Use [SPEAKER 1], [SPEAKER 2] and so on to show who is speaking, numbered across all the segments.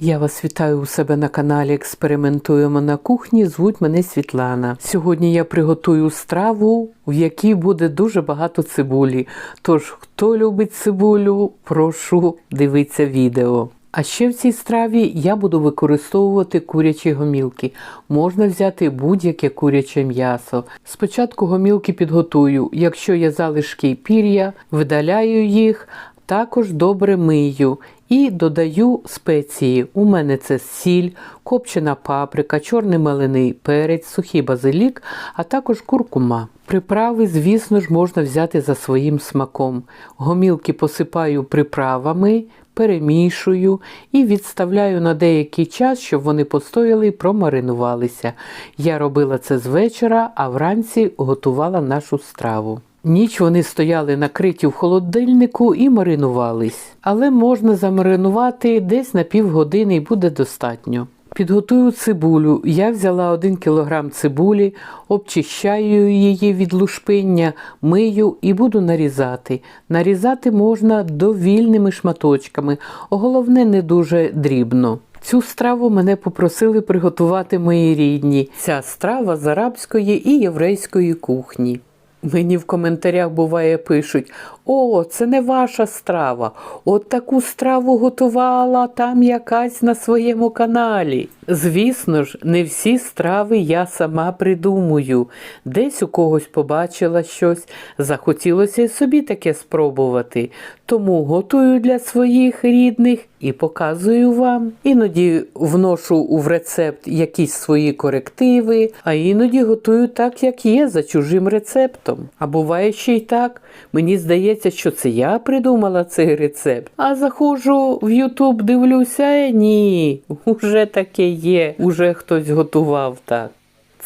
[SPEAKER 1] Я вас вітаю у себе на каналі Експериментуємо на кухні. Звуть мене Світлана. Сьогодні я приготую страву, в якій буде дуже багато цибулі. Тож, хто любить цибулю, прошу дивитися відео. А ще в цій страві я буду використовувати курячі гомілки. Можна взяти будь-яке куряче м'ясо. Спочатку гомілки підготую. Якщо є залишки пір'я, видаляю їх, також добре мию і додаю спеції. У мене це сіль, копчена паприка, чорний мелений перець, сухий базилік, а також куркума. Приправи, звісно ж, можна взяти за своїм смаком. Гомілки посипаю приправами, перемішую і відставляю на деякий час, щоб вони постояли і промаринувалися. Я робила це з вечора, а вранці готувала нашу страву. Ніч вони стояли накриті в холодильнику і маринувались, але можна замаринувати десь на півгодини і буде достатньо. Підготую цибулю. Я взяла 1 кг цибулі, обчищаю її від лушпиння, мию і буду нарізати. Нарізати можна довільними шматочками, головне не дуже дрібно. Цю страву мене попросили приготувати мої рідні. Ця страва з арабської і єврейської кухні. Мені в коментарях буває пишуть: О, це не ваша страва. От таку страву готувала там якась на своєму каналі. Звісно ж, не всі страви я сама придумую. Десь у когось побачила щось, захотілося й собі таке спробувати. Тому готую для своїх рідних і показую вам. Іноді вношу в рецепт якісь свої корективи, а іноді готую так, як є, за чужим рецептом. А буває ще й так. Мені здається, що це я придумала цей рецепт. А заходжу в Ютуб, дивлюся, ні, уже таке є, уже хтось готував так.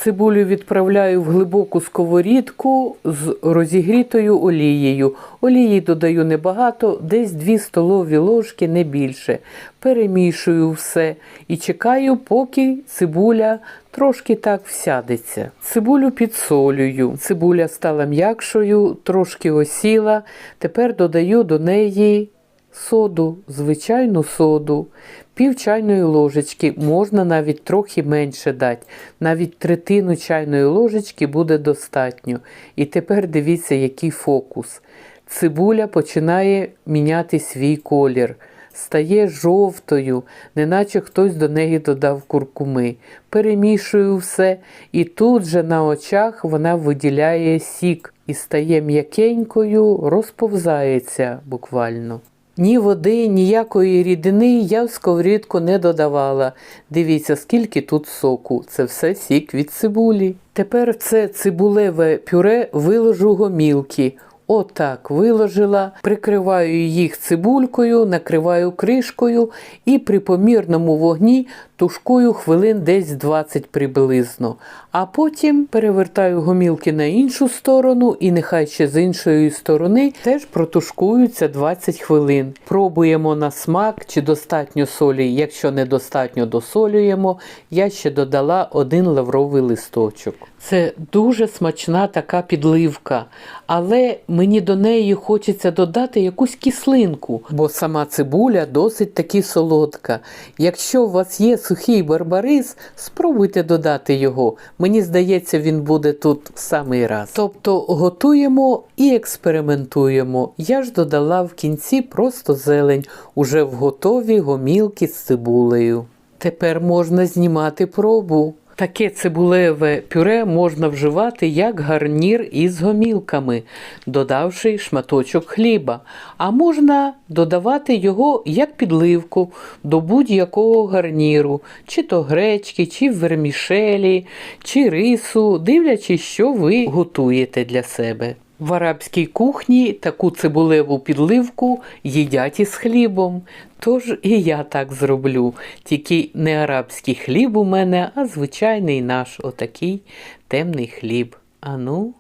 [SPEAKER 1] Цибулю відправляю в глибоку сковорідку з розігрітою олією. Олії додаю небагато, десь 2 столові ложки, не більше. Перемішую все і чекаю, поки цибуля трошки так всядеться. Цибулю підсолюю. Цибуля стала м'якшою, трошки осіла. Тепер додаю до неї соду, звичайну соду, пів чайної ложечки, можна навіть трохи менше дати, навіть третину чайної ложечки буде достатньо. І тепер дивіться, який фокус. Цибуля починає міняти свій колір. Стає жовтою, неначе хтось до неї додав куркуми. Перемішую все, і тут же на очах вона виділяє сік і стає м'якенькою, розповзається буквально. Ні води, ніякої рідини я в сковорідку не додавала. Дивіться, скільки тут соку. Це все сік від цибулі. Тепер це цибулеве пюре виложу гомілки. Отак виложила, прикриваю їх цибулькою, накриваю кришкою і при помірному вогні тушкую хвилин десь 20 приблизно. А потім перевертаю гомілки на іншу сторону і нехай ще з іншої сторони теж протушкуються 20 хвилин. Пробуємо на смак, чи достатньо солі. Якщо недостатньо досолюємо, я ще додала один лавровий листочок. Це дуже смачна така підливка, але мені до неї хочеться додати якусь кислинку, бо сама цибуля досить таки солодка. Якщо у вас є сухий барбарис, спробуйте додати його. Мені здається, він буде тут в самий раз. Тобто готуємо і експериментуємо. Я ж додала в кінці просто зелень, уже в готові гомілки з цибулею. Тепер можна знімати пробу. Таке цибулеве пюре можна вживати як гарнір із гомілками, додавши шматочок хліба, а можна додавати його як підливку до будь-якого гарніру, чи то гречки, чи вермішелі, чи рису, дивлячись, що ви готуєте для себе. В арабській кухні таку цибулеву підливку їдять із хлібом. Тож і я так зроблю. Тільки не арабський хліб у мене, а звичайний наш отакий темний хліб. Ану.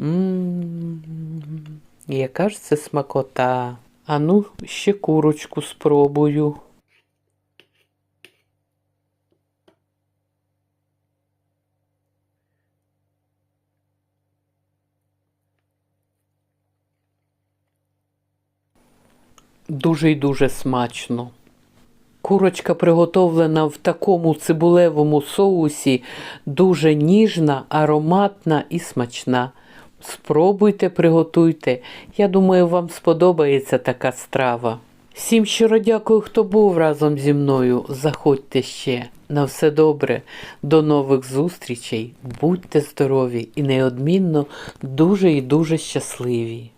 [SPEAKER 1] М-м-м, яка ж це смакота. Ану, ще курочку спробую. Дуже і дуже смачно. Курочка приготовлена в такому цибулевому соусі, дуже ніжна, ароматна і смачна. Спробуйте, приготуйте. Я думаю, вам сподобається така страва. Всім щиро дякую, хто був разом зі мною. Заходьте ще. На все добре. До нових зустрічей. Будьте здорові і неодмінно дуже і дуже щасливі.